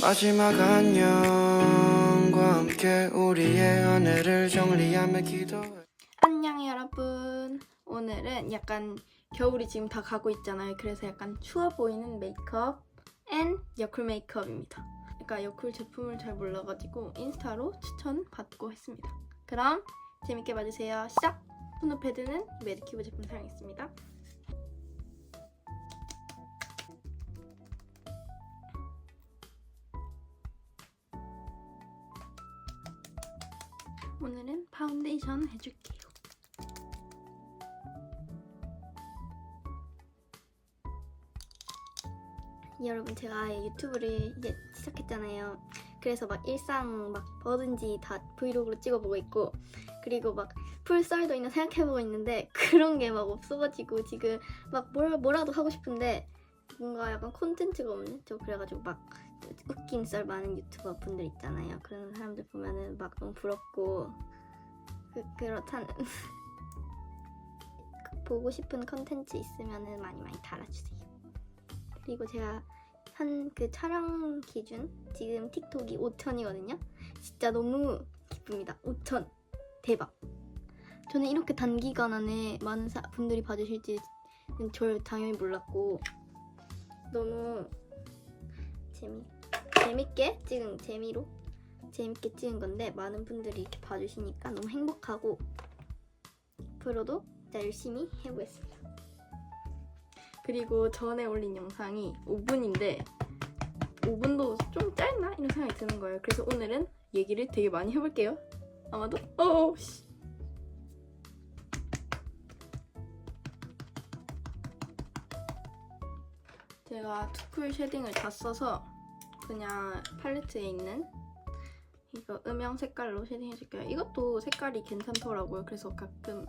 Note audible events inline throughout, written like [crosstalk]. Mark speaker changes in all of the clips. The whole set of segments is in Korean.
Speaker 1: 마지막 안녕과 함께 우리의 연애를 정리하며 기도해
Speaker 2: 안녕 여러분. 오늘은 약간 겨울이 지금 다 가고 있잖아요. 그래서 약간 추워 보이는 메이크업 앤 여쿨 메이크업입니다. 그러니까 여쿨 제품을 잘 몰라가지고 인스타로 추천 받고 했습니다. 그럼 재밌게 봐주세요. 시작! 토너 패드는 메디큐브 제품 사용했습니다. 오늘은 파운데이션 해줄게요. 여러분 제가 유튜브를 이제 시작했잖아요. 그래서 막 일상 막 뭐든지 다 브이로그로 찍어보고 있고 그리고 막 풀썰도 있나 생각해보고 있는데 [laughs] 그런 게 막 없어가지고 지금 막 뭘, 뭐라도 하고 싶은데 뭔가 약간 콘텐츠가 없네. 저 그래가지고 막 웃긴 썰 많은 유튜버 분들 있잖아요. 그런 사람들 보면은 막 너무 부럽고 그, 그렇다는 [laughs] 보고 싶은 컨텐츠 있으면은 많이 많이 달아주세요. 그리고 제가 한 그 촬영 기준 지금 틱톡이 5천이거든요. 진짜 너무 기쁩니다. 5천 대박. 저는 이렇게 단기간 안에 많은 사- 분들이 봐주실지는 절 당연히 몰랐고 너무 재미 재밌게 찍은 재미로 재밌게 찍은 건데 많은 분들이 이렇게 봐주시니까 너무 행복하고 앞으로도 열심히 해보겠습니다. 그리고 전에 올린 영상이 5분인데 5분도 좀 짧나 이런 생각이 드는 거예요. 그래서 오늘은 얘기를 되게 많이 해볼게요. 아마도 어우 씨. 제가 투쿨 쉐딩을 다 써서 그냥 팔레트에 있는 이거 음영 색깔로 쉐딩 해줄게요. 이것도 색깔이 괜찮더라고요. 그래서 가끔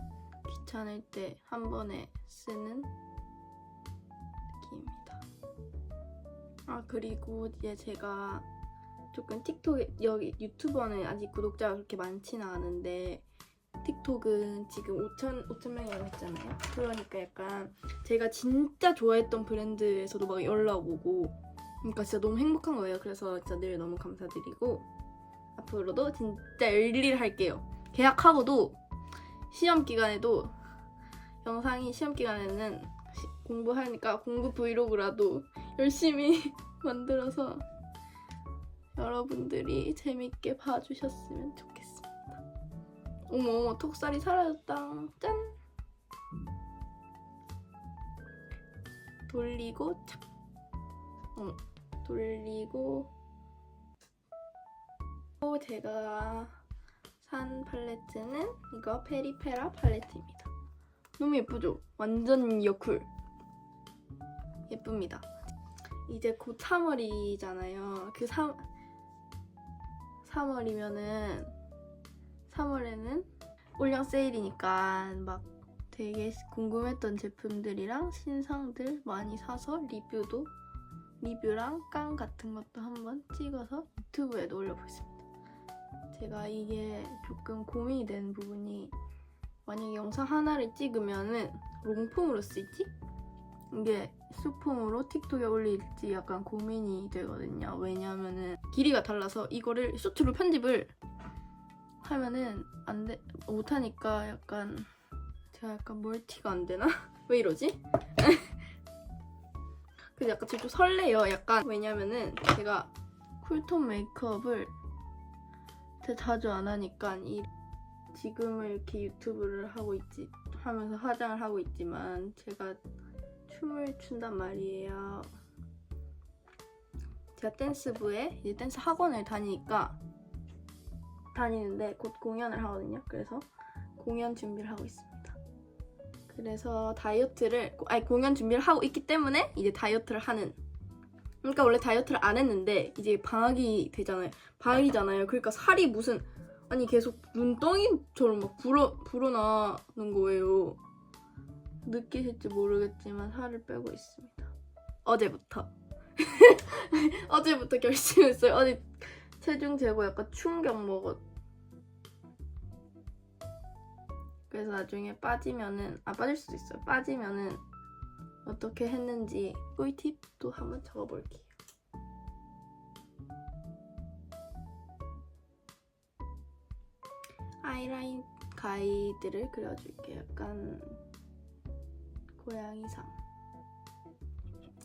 Speaker 2: 귀찮을 때 한 번에 쓰는 느낌입니다. 아 그리고 이제 제가 조금 틱톡 여기 유튜버는 아직 구독자가 그렇게 많지는 않은데 틱톡은 지금 5천 5천 명이라고 했잖아요. 그러니까 약간 제가 진짜 좋아했던 브랜드에서도 막 연락 오고 그러니까 진짜 너무 행복한 거예요. 그래서 진짜 늘 너무 감사드리고 앞으로도 진짜 열일을 할게요. 계약하고도 시험 기간에도 영상이 시험 기간에는 시- 공부하니까 공부 브이로그라도 열심히 [laughs] 만들어서 여러분들이 재밌게 봐주셨으면 좋겠습니다. 어머 어머 톡살이 사라졌다. 짠. 돌리고 착. 어머 돌리고 또 제가 산 팔레트는 이거 페리페라 팔레트입니다. 너무 예쁘죠? 완전 여쿨. 예쁩니다. 이제 곧 3월이잖아요. 그 3, 3월이면은 3월에는 올영 세일이니까 막 되게 궁금했던 제품들이랑 신상들 많이 사서 리뷰도 리뷰랑 깡 같은 것도 한번 찍어서 유튜브에도 올려보겠습니다. 제가 이게 조금 고민이 되는 부분이 만약에 영상 하나를 찍으면은 롱폼으로 쓰지? 이게 숏폼으로 틱톡에 올릴지 약간 고민이 되거든요. 왜냐하면은 길이가 달라서 이거를 쇼트로 편집을 하면은 안 돼, 못하니까 약간 제가 약간 멀티가 안 되나? [laughs] 왜 이러지? [laughs] 근데 약간 좀 설레요. 약간 왜냐면은 제가 쿨톤 메이크업을 되게 자주 안 하니까 이 지금은 이렇게 유튜브를 하고 있지 하면서 화장을 하고 있지만 제가 춤을 춘단 말이에요. 제가 댄스부에 이제 댄스 학원을 다니니까 다니는데 곧 공연을 하거든요. 그래서 공연 준비를 하고 있습니다. 그래서 다이어트를 아니 공연 준비를 하고 있기 때문에 이제 다이어트를 하는 그러니까 원래 다이어트를 안 했는데 이제 방학이 되잖아요. 방학이잖아요. 그러니까 살이 무슨 아니 계속 눈덩이처럼 막 불어 불어나는 거예요. 느끼실지 모르겠지만 살을 빼고 있습니다. 어제부터 [laughs] 어제부터 결심했어요. 어제 체중 재고 약간 충격 먹었. 그래서 나중에 빠지면은 아 빠질 수도 있어요. 빠지면은 어떻게 했는지 꿀팁도 한번 적어볼게요. 아이라인 가이드를 그려줄게요. 약간 고양이상.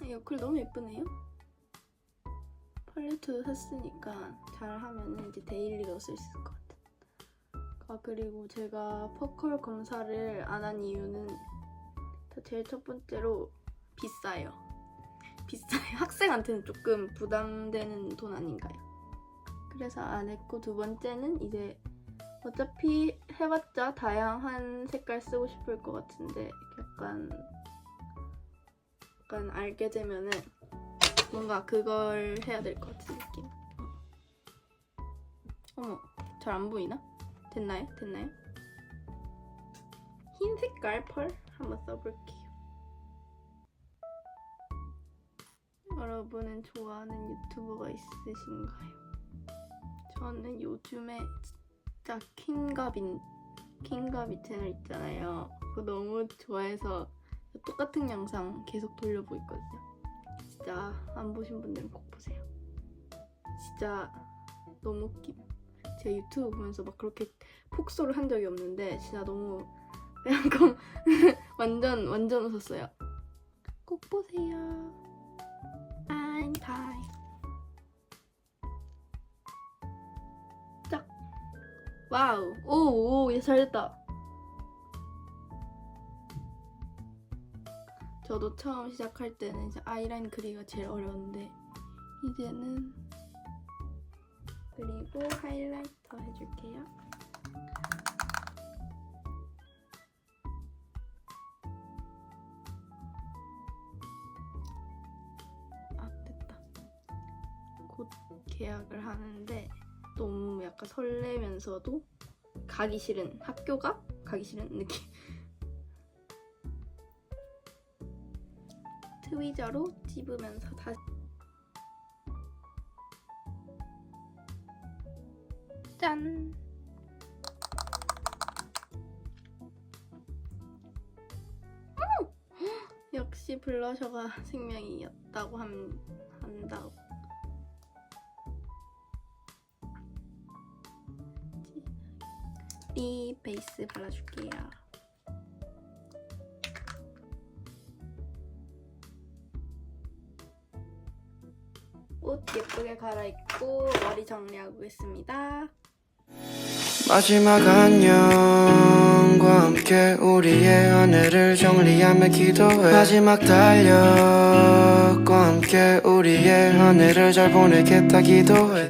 Speaker 2: 이 어클 너무 예쁘네요. 팔레트도 샀으니까 잘 하면은 이제 데일리로 쓸 수 있을 것 같아. 아 그리고 제가 퍼컬 검사를 안 한 이유는 다 제일 첫 번째로 비싸요. 비싸요. [laughs] 학생한테는 조금 부담되는 돈 아닌가요? 그래서 안 했고 두 번째는 이제 어차피 해봤자 다양한 색깔 쓰고 싶을 것 같은데 약간 약간 알게 되면은 뭔가 그걸 해야 될 것 같은 느낌. 어머, 잘 안 보이나? 됐나요? 됐나요? 흰 색깔 펄 한번 써볼게요. 여러분은 좋아하는 유튜버가 있으신가요? 저는 요즘에 진짜 킹가빈 킹가비 채널 있잖아요. 그거 너무 좋아해서 똑같은 영상 계속 돌려보고 있거든요. 진짜 안 보신 분들은 꼭 보세요. 진짜 너무 웃김. 제가 유튜브 보면서 막 그렇게 폭소를 한 적이 없는데 진짜 너무 [laughs] 그냥 [laughs] 완전 완전 웃었어요. 꼭 보세요. I'm time. 짝. 와우. 오, 오, 얘 잘됐다. 저도 처음 시작할 때는 이제 아이라인 그리기가 제일 어려웠는데 이제는 그리고 하이라이터 해줄게요. 아 됐다. 곧 계약을 하는데 너무 약간 설레면서도 가기 싫은 학교가 가기 싫은 느낌. 트위저로 찝으면서 다시 짠! 음! [gasps] 역시 블러셔가 생명이었다고 함, 한다고 립 베이스 발라줄게요 옷 예쁘게 갈아입고 머리 정리하고 있습니다.
Speaker 1: 마지막 안녕과 함께 우리의 하늘을 정리하며 기도해 마지막 달력과 함께 우리의 하늘을 잘 보내겠다 기도해